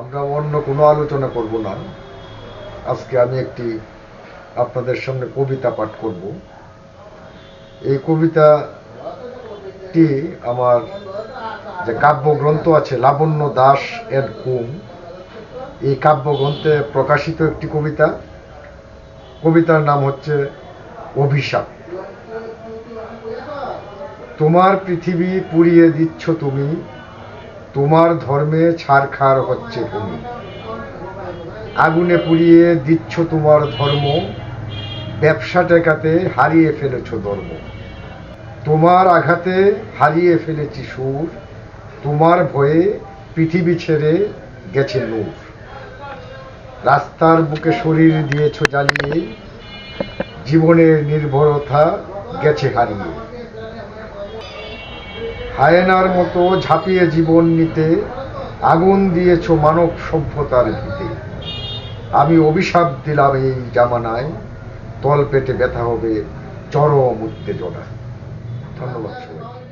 আমরা অন্য কোনো আলোচনা করব না। আজকে আমি একটি আপনাদের সামনে কবিতা পাঠ করব। এই কবিতাটি আমার যে কাব্যগ্রন্থ আছে, লাবণ্য দাস এর কুম, এই কাব্যগ্রন্থে প্রকাশিত একটি কবিতা। কবিতার নাম হচ্ছে অভিশাপ। তোমার পৃথিবী পুড়িয়ে দিচ্ছ তুমি তোমার ধর্মে ছারখার হচ্ছে ভূমি আগুনে পুড়িয়ে দিচ্ছ তোমার ধর্ম ব্যবসা টেকাতে হারিয়ে ফেলেছ ধর্ম। তোমার আঘাতে হারিয়ে ফেলেছি সুর, তোমার ভয়ে পৃথিবী ছেড়ে গেছে নূর। রাস্তার বুকে শরীর দিয়েছ জ্বালিয়ে, জীবনের নির্ভরতা গেছে হারিয়ে। হায়েনার মতো ঝাঁপিয়ে জীবন নিতে আগুন দিয়েছ মানব সভ্যতার ভিতে। আমি অভিশাপ দিলাম এই জামানায় তল পেটে ব্যথা হবে চরম উত্তেজনা ধন্যবাদ সবাইকে।